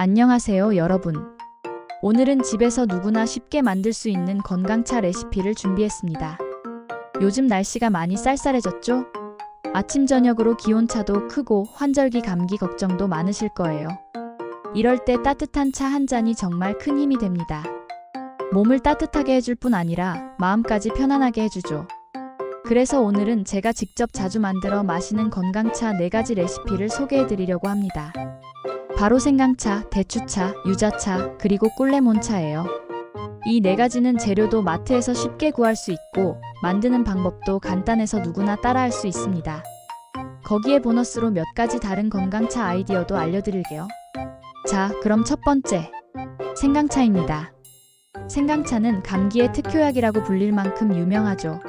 안녕하세요, 여러분. 오늘은 집에서 누구나 쉽게 만들 수 있는 건강차 레시피를 준비했습니다. 요즘 날씨가 많이 쌀쌀해졌죠? 아침 저녁으로 기온차도 크고 환절기 감기 걱정도 많으실 거예요. 이럴 때 따뜻한 차 한 잔이 정말 큰 힘이 됩니다. 몸을 따뜻하게 해줄 뿐 아니라 마음까지 편안하게 해주죠. 그래서 오늘은 제가 직접 자주 만들어 마시는 건강차 4가지 레시피를 소개해 드리려고 합니다. 바로 생강차, 대추차, 유자차, 그리고 꿀레몬차예요. 이 네 가지는 재료도 마트에서 쉽게 구할 수 있고 만드는 방법도 간단해서 누구나 따라할 수 있습니다. 거기에 보너스로 몇 가지 다른 건강차 아이디어도 알려드릴게요. 자, 그럼 첫 번째. 생강차입니다. 생강차는 감기의 특효약이라고 불릴 만큼 유명하죠.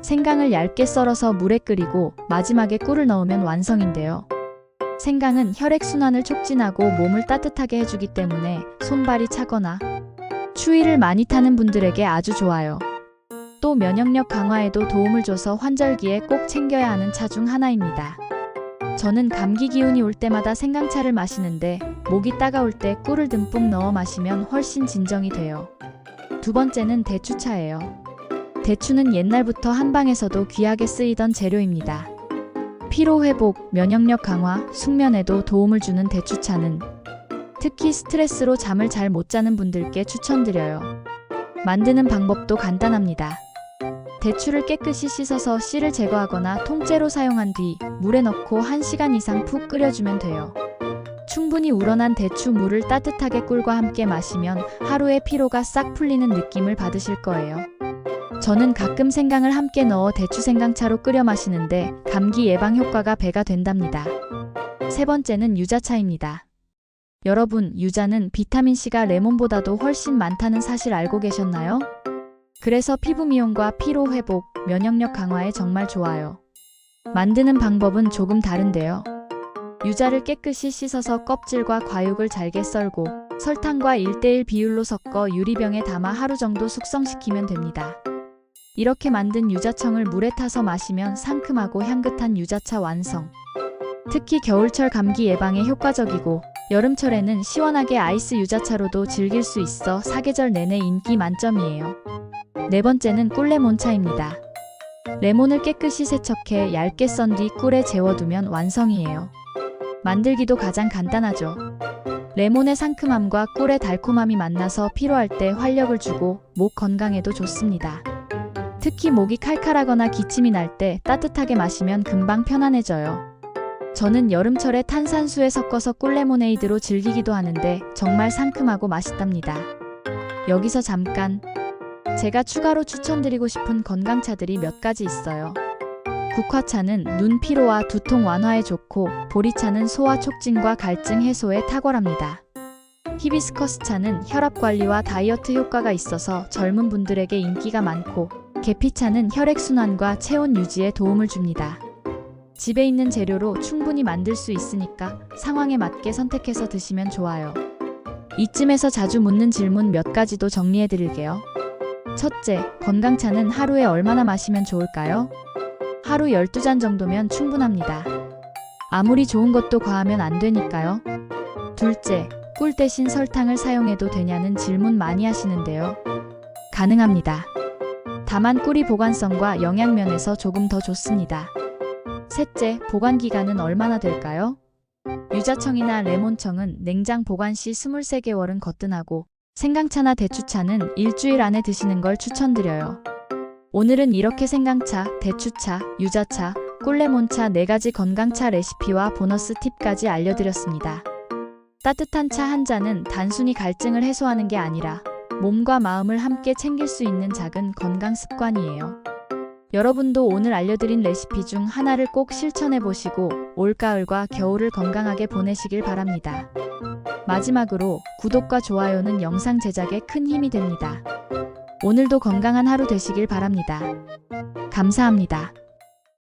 생강을 얇게 썰어서 물에 끓이고 마지막에 꿀을 넣으면 완성인데요. 생강은 혈액순환을 촉진하고 몸을 따뜻하게 해주기 때문에 손발이 차거나 추위를 많이 타는 분들에게 아주 좋아요. 또 면역력 강화에도 도움을 줘서 환절기에 꼭 챙겨야 하는 차 중 하나입니다. 저는 감기 기운이 올 때마다 생강차를 마시는데 목이 따가울 때 꿀을 듬뿍 넣어 마시면 훨씬 진정이 돼요. 두 번째는 대추차예요. 대추는 옛날부터 한방에서도 귀하게 쓰이던 재료입니다. 피로 회복, 면역력 강화, 숙면에도 도움을 주는 대추차는 특히 스트레스로 잠을 잘 못 자는 분들께 추천드려요. 만드는 방법도 간단합니다. 대추를 깨끗이 씻어서 씨를 제거하거나 통째로 사용한 뒤 물에 넣고 1시간 이상 푹 끓여주면 돼요. 충분히 우러난 대추 물을 따뜻하게 꿀과 함께 마시면 하루의 피로가 싹 풀리는 느낌을 받으실 거예요. 저는 가끔 생강을 함께 넣어 대추 생강차로 끓여 마시는데 감기 예방 효과가 배가 된답니다. 세 번째는 유자차입니다. 여러분, 유자는 비타민C가 레몬보다도 훨씬 많다는 사실 알고 계셨나요? 그래서 피부 미용과 피로 회복, 면역력 강화에 정말 좋아요. 만드는 방법은 조금 다른데요. 유자를 깨끗이 씻어서 껍질과 과육을 잘게 썰고 설탕과 1대1 비율로 섞어 유리병에 담아 하루 정도 숙성시키면 됩니다. 이렇게 만든 유자청을 물에 타서 마시면 상큼하고 향긋한 유자차 완성. 특히 겨울철 감기 예방에 효과적이고 여름철에는 시원하게 아이스 유자차로도 즐길 수 있어 사계절 내내 인기 만점이에요. 네 번째는 꿀레몬차입니다. 레몬을 깨끗이 세척해 얇게 썬 뒤 꿀에 재워두면 완성이에요. 만들기도 가장 간단하죠. 레몬의 상큼함과 꿀의 달콤함이 만나서 피로할 때 활력을 주고 목 건강에도 좋습니다. 특히 목이 칼칼하거나 기침이 날 때 따뜻하게 마시면 금방 편안해져요. 저는 여름철에 탄산수에 섞어서 꿀레모네이드로 즐기기도 하는데 정말 상큼하고 맛있답니다. 여기서 잠깐 제가 추가로 추천드리고 싶은 건강차들이 몇 가지 있어요. 국화차는 눈 피로와 두통 완화에 좋고 보리차는 소화 촉진과 갈증 해소에 탁월합니다. 히비스커스 차는 혈압 관리와 다이어트 효과가 있어서 젊은 분들에게 인기가 많고 계피차는 혈액순환과 체온 유지에 도움을 줍니다. 집에 있는 재료로 충분히 만들 수 있으니까 상황에 맞게 선택해서 드시면 좋아요. 이쯤에서 자주 묻는 질문 몇 가지도 정리해 드릴게요. 첫째, 건강차는 하루에 얼마나 마시면 좋을까요? 하루 12잔 정도면 충분합니다. 아무리 좋은 것도 과하면 안 되니까요. 둘째, 꿀 대신 설탕을 사용해도 되냐는 질문 많이 하시는데요. 가능합니다. 다만 꿀이 보관성과 영양면에서 조금 더 좋습니다. 셋째, 보관 기간은 얼마나 될까요? 유자청이나 레몬청은 냉장 보관 시 23개월은 거뜬하고 생강차나 대추차는 일주일 안에 드시는 걸 추천드려요. 오늘은 이렇게 생강차, 대추차, 유자차, 꿀레몬차 4가지 건강차 레시피와 보너스 팁까지 알려드렸습니다. 따뜻한 차 한 잔은 단순히 갈증을 해소하는 게 아니라 몸과 마음을 함께 챙길 수 있는 작은 건강 습관이에요. 여러분도 오늘 알려드린 레시피 중 하나를 꼭 실천해 보시고 올가을과 겨울을 건강하게 보내시길 바랍니다. 마지막으로 구독과 좋아요는 영상 제작에 큰 힘이 됩니다. 오늘도 건강한 하루 되시길 바랍니다. 감사합니다.